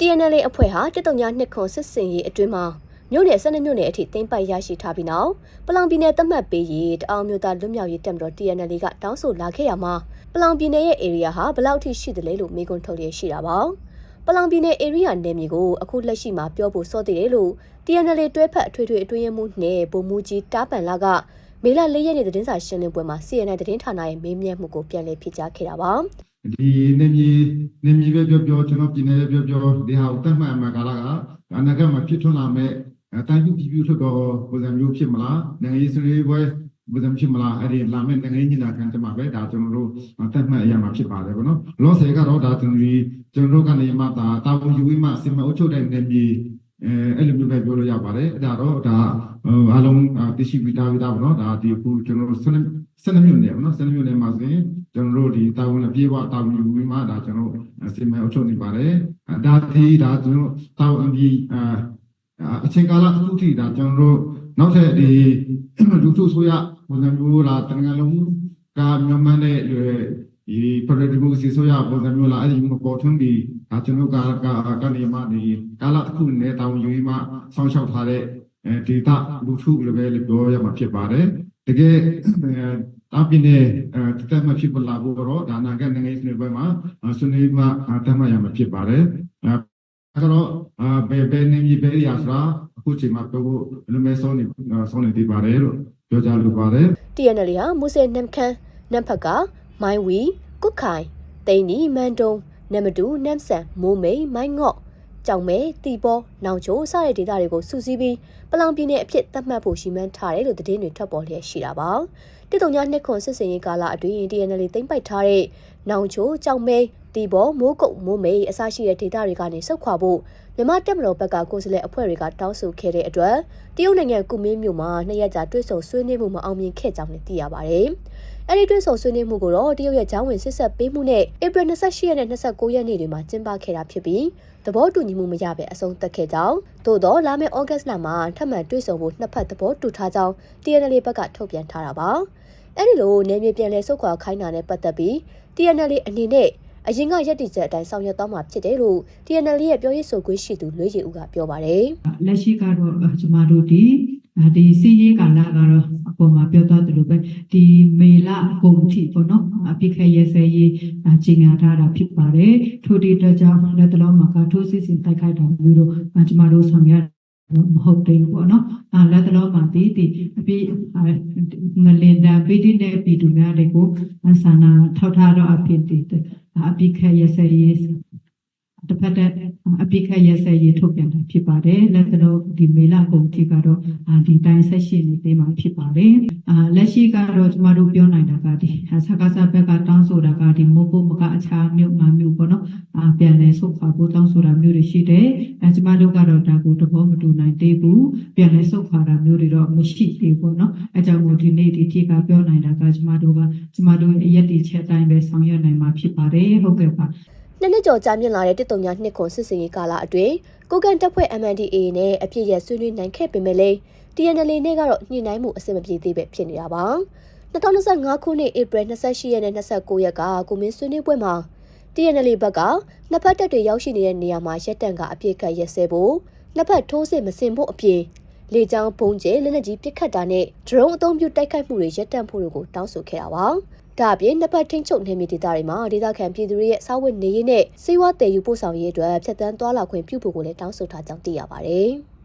TNL အဖွဲ့ဟာတစ်တုံညာနှစ်ခွန်စစ်စင်ရေးအတွင်းမှာမြို့နယ်12မြို့နယ်အထိသိမ်းပိုက်ရရှိထားပြီးနောက်ပလောင်ပြည်နယ်သတ်မှတ်ပေးရေးတအောင်မြို့သားလွတ်မြောက်ရေးတပ်မတော် TNL ကတောင်းဆိုလာခဲ့ရမှာပလောင်ပြည်နယ်ရဲ့ area ဟာဘယ်လောက်ထိရှိသလဲလို့မေးခွန်းထုတ်ရရှိတာပါပလောင်ပြည်နယ် area နယ်မြေကိုအခုလက်ရှိမှာပြောဖို့စောသေးတယ်လို့ TNL တွဲဖက်အထွေထွေအတွင်းရေးမှူးနဲ့ဗိုလ်မှူးကြီးတားပန်လာကမေလ၄ရက်နေ့သတင်းစာရှင်းလင်းပွဲမှာ CNN သတင်းဌာနရဲ့မေးမြန်းမှုကိုပြန်လည်ဖြေကြားခဲ့တာပါ ဒီနေမြေနေမြေပဲပြောပြောကျွန်တော်ပြည်နယ်ပဲပြောပြောဒီဟာကိုတတ်မှတ်အမှကာလကအနာဂတ်မှာဖြစ်ထွန်းလာမဲ့အတိုင်းပြည်ပြည်ထွက်တော့ပုံစံမျိုးဖြစ်မလားနိုင်ငံရေးဆွေးနွေးပွဲပုံစံဖြစ်မလားအဲ့ဒီလာမဲ့နိုင်ငံရေးညီလာခံတမှာပဲဒါကျွန်တော်တို့တတ်မှတ်အရာမှာဖြစ်ပါတယ်ဗောနော်လောဆယ်ကတော့ဒါကျွန်တော်တို့ကျွန်တော်တို့ကနေမှဒါတာဝန်ယူပြီးမှစင်မအုပ်ချုပ်တဲ့နေမြေ အဲအဲ့လိုမျိုးပဲပြောလို့ရပါတယ်အဲ့ဒါတော့ဒါဟိုအားလုံးသိရှိပြီးသားပြီးသားဗောနော်ဒါဒီအခုကျွန်တော်တို့12 12မြို့နယ်ဗောနော်12မြို့နယ်မှာဆိုရင်ကျွန်တော်တို့ဒီတာဝန်အပြည့်အဝတာဝန်ယူပြီးမှဒါကျွန်တော်တို့စီမံအုပ်ချုပ်နေပါတယ်အဲဒါဒီဒါကျွန်တော်တာဝန်ပြီးအာအချိန်ကာလတစ်ခုထိဒါကျွန်တော်တို့နောက်ထပ်ဒီလူထုဆိုရပုံစံမျိုးလားတန်ငါလုံးကမြန်မာနဲ့ ဒီပရဒီမိုစီဆိုရပုံစံမျိုးလားအဲ့ဒီမျိုးပေါ်ထွန်းပြီးဒါကျွန်တော်ကကကနေမှဒီကာလတစ်ခုနဲ့တာဝန်ယူပြီးမှဆောင်းလျှောက်ထားတဲ့ဒေတာလူထုလည်းပဲပြောရမှာဖြစ်ပါတယ်တကယ်တာပြင်းတဲ့အဲတက်မှဖြစ်ပလာဖို့တော့ဒါနာကနိုင်ငံရေးဆွေးနွေးပွဲမှာဆွေးနွေးမှတက်မှရမှာဖြစ်ပါတယ်အဲတော့ဘယ်ဘယ်နေမြေဘယ်ရာဆိုတာအခုချိန်မှာပြောဖို့လူမဲဆုံးနေဆုံးနေသေးပါတယ်လို့ပြောကြလိုပါတယ် TNL ဟာမူဆယ်နမ်ခမ်းနမ်ဖက်က မိုင်းဝီကုတ်ခိုင်တိန်နီမန်တုံနမ်မတူနမ်ဆန်မိုးမိန်မိုင်းငော့ကြောင်မဲတီပေါ်နောင်ချိုစတဲ့ဒေသတွေကိုစုစည်းပြီးပလောင်ပြည်နယ်အဖြစ်သတ်မှတ်ဖို့ရှိမှန်းထားတယ်လို့သတင်းတွေထွက်ပေါ်လျက်ရှိတာပါတစ်တုံညာနှစ်ခွန်စစ်စင်ရေးကာလအတွင်း TNL သိမ့်ပိုက်ထားတဲ့နောင်ချိုကြောင်မဲတီပေါ်မိုးကုတ်မိုးမိန်အစရှိတဲ့ဒေသတွေကနေဆုတ်ခွာဖို့ မြန်မာတပ်မတော်ဘက်ကကိုယ်စားလှယ်အဖွဲ့တွေကတောင်းဆိုခဲ့တဲ့အတွက်တရုတ်နိုင်ငံကုမင်းမြို့မှာနှစ်ရက်ကြာတွေ့ဆုံဆွေးနွေးမှုမအောင်မြင်ခဲ့ကြောင်းလည်းသိရပါတယ်။အဲဒီတွေ့ဆုံဆွေးနွေးမှုကိုတော့တရုတ်ရဲ့ဂျောင်းဝင်စစ်ဆက်ပေးမှုနဲ့ဧပြီ28ရက်နဲ့29ရက်နေ့တွေမှာကျင်းပခဲ့တာဖြစ်ပြီးသဘောတူညီမှုမရဘဲအဆုံးသတ်ခဲ့ကြောင်းသို့တော့လာမယ့်ဩဂတ်လမှာထပ်မံတွေ့ဆုံဖို့နှစ်ဖက်သဘောတူထားကြောင်း TNL ဘက်ကထုတ်ပြန်ထားတာပါ။အဲဒီလိုနေမြေပြန်လဲဆုတ်ခွာခိုင်းတာနဲ့ပတ်သက်ပြီး TNL အနေနဲ့ အရင်ကရက်တီချက်အတိုင်းဆောင်ရွက်သွားမှာဖြစ်တယ်လို့ TNL ရဲ့ပြောရေးဆိုခွင့်ရှိသူလွေးရီဦးကပြောပါတယ်လက်ရှိကတော့ကျမတို့ဒီဒီစီးရေးကာလကတော့အပေါ်မှာပြောသွားသလိုပဲဒီမေလအကုန်ထိပေါ့နော်အပိခရဲစဲရေးကြီးညာထားတာဖြစ်ပါတယ်ထိုဒီတော့ကြောင့်လက်တလုံးမှာကထိုးစစ်စင်တိုက်ခိုက်တာမျိုးတို့ကျမတို့ဆောင်ရွက်မဟုတ်သေးဘူးပေါ့နော်အဲလက်တလုံးမှာဒီဒီအပြီးငလင်တံပိတိနဲ့ပြည်သူများတွေကိုဆန္ဒ ထောက်ထားတော့အဖြစ်တည်အပိခရဲစဲရေး တစ်ဖက်တဲ့အပိခတ်ရက်ဆက်ရေးထုတ်ပြန်တာဖြစ်ပါတယ်လက်ကတော့ဒီမေလကုန်ထိကတော့ဒီတိုင်းဆက်ရှိနေသေးမှာဖြစ်ပါတယ်အာလက်ရှိကတော့ကျမတို့ပြောနိုင်တာကဒီဆက်ကစားဘက်ကတောင်းဆိုတာကဒီမိုးကုတ်မကအခြားမြို့ငါမြို့ပေါ့နော်အာပြန်လဲဆုတ်ခွာဖို့တောင်းဆိုတာမျိုးတွေရှိတယ်အဲကျမတို့ကတော့ဒါကိုသဘောမတူနိုင်သေးဘူးပြန်လဲဆုတ်ခွာတာမျိုးတွေတော့မရှိသေးဘူးပေါ့နော်အဲကြောင့်မို့ဒီနေ့ဒီထိကပြောနိုင်တာကကျမတို့ကကျမတို့ရဲ့ရက်တီချက်တိုင်းပဲဆောင်ရွက်နိုင်မှာဖြစ်ပါတယ်ဟုတ်ကဲ့ပါ နှစ်နှစ်ကျော်ကြာမြင့်လာတဲ့တစ်တုံညာနှစ်ခွန်စစ်စင်ရေးကာလအတွင်းကိုကန်တပ်ဖွဲ့ MNDAA နဲ့အပြည့်ရဆွေးနွေးနိုင်ခဲ့ပေမဲ့လည်း TNL နဲ့ကတော့ညှိနှိုင်းမှုအဆင်မပြေသေးပဲဖြစ်နေတာပါ2025ခုနှစ်ဧပြီ28ရက်နဲ့29ရက်ကကိုမင်းဆွေးနွေးပွဲမှာ TNL ဘက်ကနှစ်ဖက်တပ်တွေရောက်ရှိနေတဲ့နေရာမှာရက်တန့်ကအပြည့်ကတ်ရက်စဲဖို့နှစ်ဖက်ထိုးစစ်မစင်ဖို့အပြင် လေကြောင်းပုံကျဲလက်နက်ကြီးပစ်ခတ်တာနဲ့ drone အသုံးပြုတိုက်ခိုက်မှုတွေရပ်တန့်ဖို့တို့ကိုတောင်းဆိုခဲ့တာပါ။ဒါအပြင်နှစ်ပတ်ထိန်းချုပ်နေမီဒေသတွေမှာဒေသခံပြည်သူတွေရဲ့စားဝတ်နေရေးနဲ့စေဝါတည်ယူပို့ဆောင်ရေးအတွက်ဖြတ်တန်းသွားလာခွင့်ပြုဖို့ကိုလည်းတောင်းဆိုထားကြောင်းသိရပါတယ်။